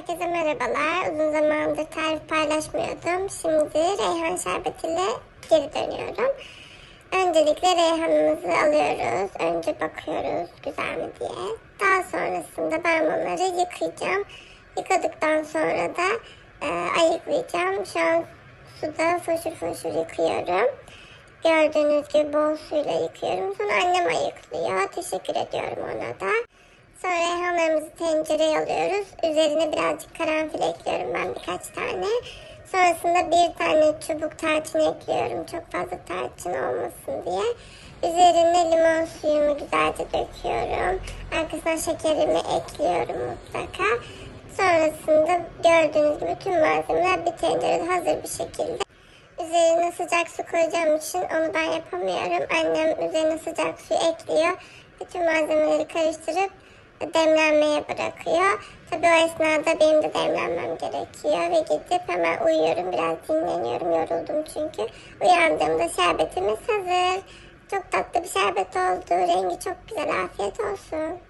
Herkese merhabalar. Uzun zamandır tarif paylaşmıyordum. Şimdi reyhan şerbetiyle geri dönüyorum. Öncelikle reyhanımızı alıyoruz. Önce bakıyoruz güzel mi diye. Daha sonrasında ben bunları yıkayacağım. Yıkadıktan sonra da e, ayıklayacağım. Şu an suda foşur foşur yıkıyorum. Gördüğünüz gibi bol suyla yıkıyorum. Sonra annem ayıklıyor. Teşekkür ediyorum ona da. Sonra reyhanlarımızı tencereye alıyoruz. Üzerine birazcık karanfil ekliyorum ben birkaç tane. Sonrasında bir tane çubuk tarçın ekliyorum. Çok fazla tarçın olmasın diye. Üzerine limon suyumu güzelce döküyorum. Arkasına şekerimi ekliyorum mutlaka. Sonrasında gördüğünüz tüm malzemeler bir tencerede hazır bir şekilde. Üzerine sıcak su koyacağım için onu ben yapamıyorum. Annem üzerine sıcak su ekliyor. Bütün malzemeleri karıştırıp demlenmeye bırakıyor. Tabii o esnada benim de demlenmem gerekiyor ve gidip hemen uyuyorum. Biraz dinleniyorum. Yoruldum çünkü. Uyandığımda şerbetimiz hazır. Çok tatlı bir şerbet oldu. Rengi çok güzel. Afiyet olsun.